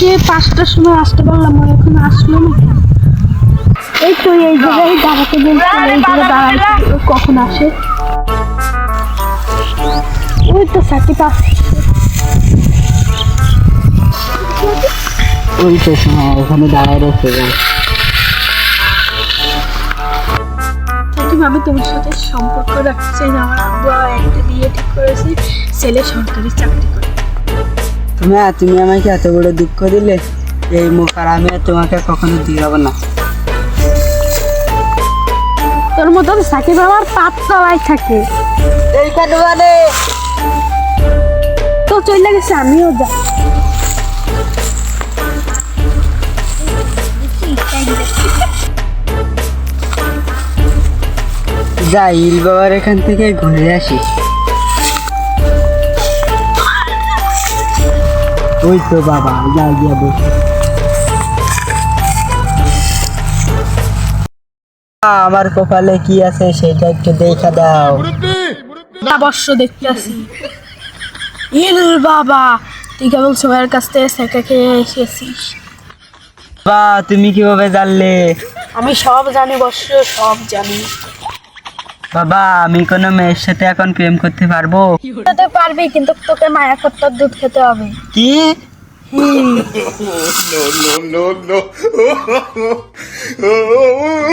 কালকে পাঁচটার সময় আসতে পারলাম ও এখন আসলো না। এই তো এই জায়গায় দাঁড়াতে বলছি এই জায়গায় কখন আসে? ওই তো সাকিব আসছে। ওই তো হ্যাঁ ওখানে দাঁড়ায় রয়েছে আমি তোমার সাথে সম্পর্ক রাখতে চাই না। আমার আব্বু একটা বিয়ে ঠিক করেছে ছেলে সরকারি চাকরি করে। তুমি তুমি আমাকে এত বড় দুঃখ দিলে এই মুখ আর আমি তোমাকে কখনো দিয়াবো না। তোর মতন সাকিব আমার পাপ চালাই থাকে এইখানে মানে তো চলে গেছে আমিও যা। যাই বাবার এখান থেকে ঘুরে আসি ওই তো বাবা যা গিয়া বসে আমার কপালে কি আছে সেটা একটু দেখা দাও। অবশ্য দেখতে আসি। ইল বাবা তুই কেবল সবার কাছ থেকে সেকা খেয়ে এসেছিস। বা তুমি কীভাবে জানলে? আমি সব জানি বর্ষ সব জানি। বাবা আমি কোনো মেয়ের সাথে এখন প্রেম করতে পারব? তো পারবি কিন্তু তোকে মায়া করতে দুধ খেতে হবে। কি? no, no, no.